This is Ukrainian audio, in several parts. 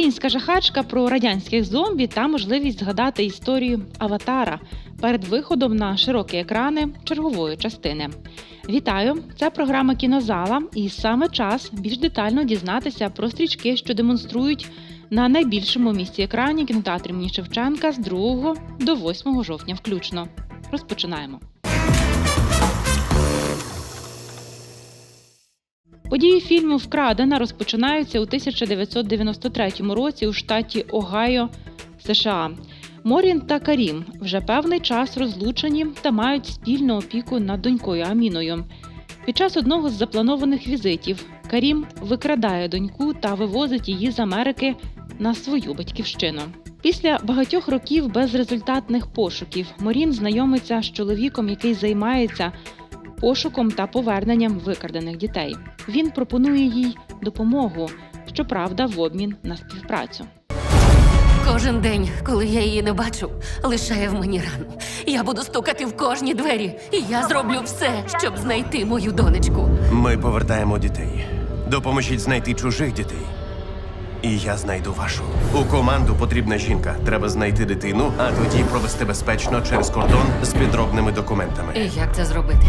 Українська жахачка про радянських зомбі та можливість згадати історію Аватара перед виходом на широкі екрани чергової частини. Вітаю! Це програма Кінозала, і саме час більш детально дізнатися про стрічки, що демонструють на найбільшому місці екрані кінотеатрі імені Шевченка з 2 до 8 жовтня включно. Розпочинаємо. Події фільму Вкрадена розпочинаються у 1993 році у штаті Огайо, США. Морін та Карім вже певний час розлучені та мають спільну опіку над донькою Аміною. Під час одного з запланованих візитів Карім викрадає доньку та вивозить її з Америки на свою батьківщину. Після багатьох років безрезультатних пошуків Морін знайомиться з чоловіком, який займається пошуком та поверненням викрадених дітей. Він пропонує їй допомогу, щоправда, в обмін на співпрацю. Кожен день, коли я її не бачу, лишає в мені рану. Я буду стукати в кожні двері, і я зроблю все, щоб знайти мою донечку. Ми повертаємо дітей. Допоможіть знайти чужих дітей. І я знайду вашу. У команду потрібна жінка. Треба знайти дитину, а тоді провести безпечно через кордон з підробними документами. І як це зробити?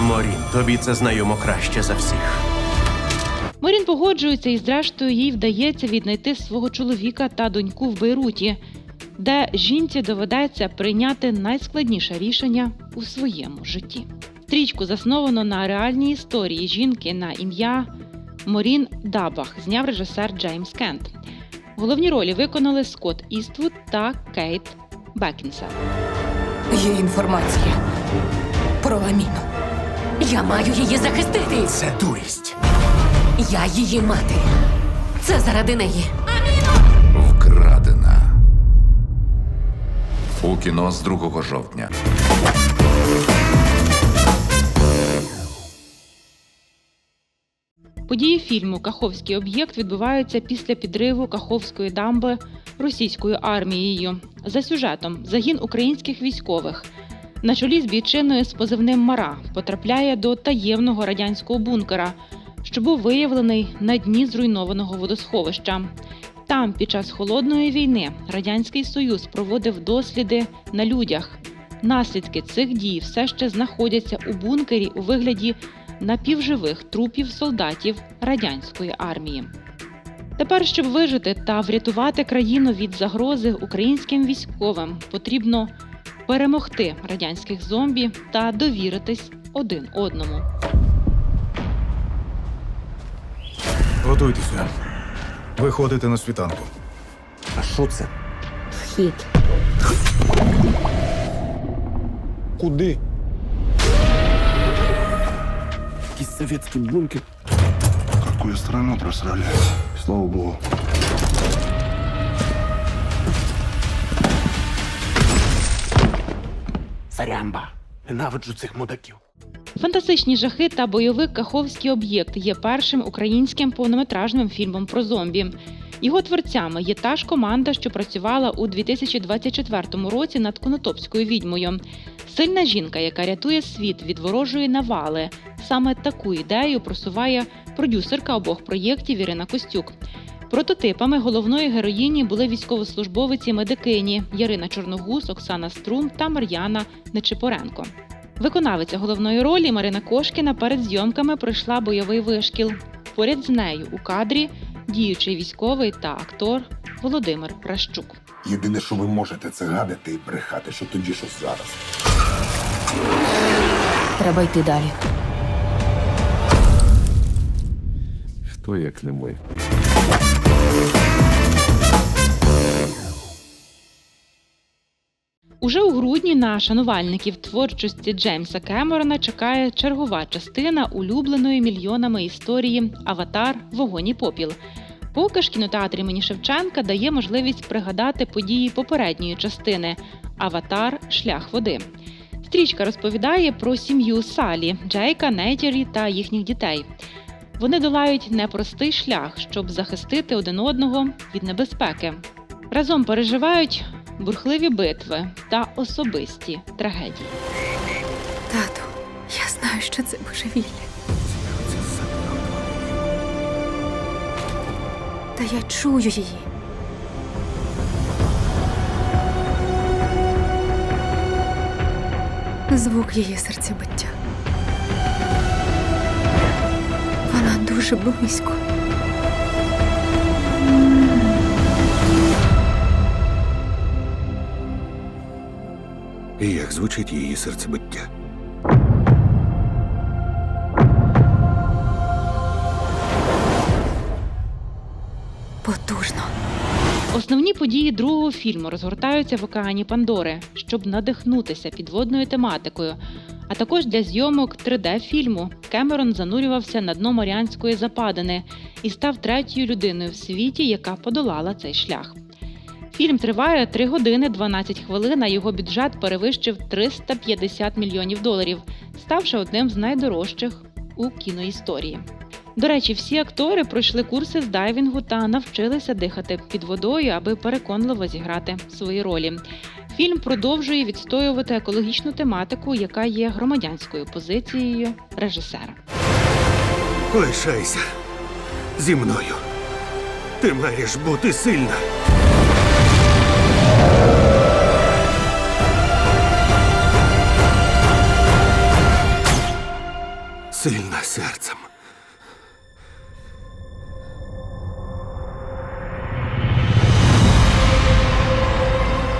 Морін, тобі це знайомо краще за всіх. Морін погоджується і, зрештою, їй вдається віднайти свого чоловіка та доньку в Бейруті, де жінці доведеться прийняти найскладніше рішення у своєму житті. Стрічку засновано на реальній історії жінки на ім'я Морін Дабах, зняв режисер Джеймс Кент. Головні ролі виконали Скотт Іствуд та Кейт Бекінсел. Є інформація про Аміну. Я маю її захистити. Це дурість. Я її мати. Це заради неї. Вкрадена. У кіно з 2 жовтня. Події фільму Каховський об'єкт відбуваються після підриву Каховської дамби російською армією. За сюжетом загін українських військових на чолі з бійчиною з позивним Мара потрапляє до таємного радянського бункера, що був виявлений на дні зруйнованого водосховища. Там, під час холодної війни, радянський союз проводив досліди на людях. Наслідки цих дій все ще знаходяться у бункері у вигляді напівживих трупів солдатів радянської армії. Тепер, щоб вижити та врятувати країну від загрози українським військовим, потрібно перемогти радянських зомбі та довіритись один одному. Готуйтеся. Виходите на світанку. А що це? Вхід. Куди? Якийсь советский бункер. Какую страну просрали? Слава богу. Сарямба. Ненавиджу цих мудаків. Фантастичні жахи та бойовик Каховський об'єкт є першим українським повнометражним фільмом про зомбі. Його творцями є та ж команда, що працювала у 2024 році над Конотопською відьмою. Сильна жінка, яка рятує світ від ворожої навали. Саме таку ідею просуває продюсерка обох проєктів Ірина Костюк. Прототипами головної героїні були військовослужбовиці медикині Ярина Чорногуз, Оксана Струм та Мар'яна Нечипоренко. Виконавиця головної ролі Марина Кошкіна перед зйомками пройшла бойовий вишкіл. Поряд з нею у кадрі діючий військовий та актор Володимир Пращук. Єдине, що ви можете, це гадати і брехати, що тоді, що зараз. Треба йти далі. Хто як не ми? Уже у грудні на шанувальників творчості Джеймса Кемерона чекає чергова частина улюбленої мільйонами історії Аватар Вогонь і попіл. Поки ж кінотеатр імені Шевченка дає можливість пригадати події попередньої частини Аватар Шлях води. Стрічка розповідає про сім'ю Салі, Джейка, Нейджері та їхніх дітей. Вони долають непростий шлях, щоб захистити один одного від небезпеки. Разом переживають бурхливі битви та особисті трагедії. Тату, я знаю, що це божевілля. Та я чую її. Звук її серцебиття. Вона дуже близько. І як звучить її серцебиття? Потужно. Основні події другого фільму розгортаються в океані Пандори, щоб надихнутися підводною тематикою. А також для зйомок 3D-фільму Кемерон занурювався на дно Маріанської западини і став третьою людиною в світі, яка подолала цей шлях. Фільм триває 3 години 12 хвилин, а його бюджет перевищив 350 мільйонів доларів, ставши одним з найдорожчих у кіноісторії. До речі, всі актори пройшли курси з дайвінгу та навчилися дихати під водою, аби переконливо зіграти свої ролі. Фільм продовжує відстоювати екологічну тематику, яка є громадянською позицією режисера. Лишайся зі мною. Ти маєш бути сильна. Сильна серцем.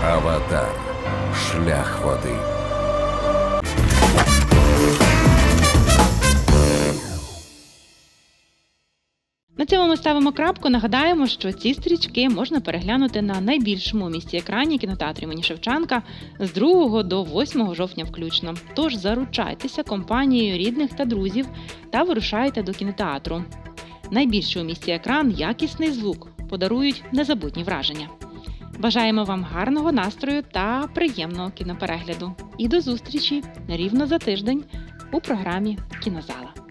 Аватар. Шлях води. На цьому ми ставимо крапку. Нагадаємо, що ці стрічки можна переглянути на найбільшому місці екрані кінотеатру імені Шевченка з 2 до 8 жовтня включно. Тож заручайтеся компанією рідних та друзів та вирушайте до кінотеатру. Найбільший у місті екран, якісний звук подарують незабутні враження. Бажаємо вам гарного настрою та приємного кіноперегляду. І до зустрічі рівно за тиждень у програмі Кінозала.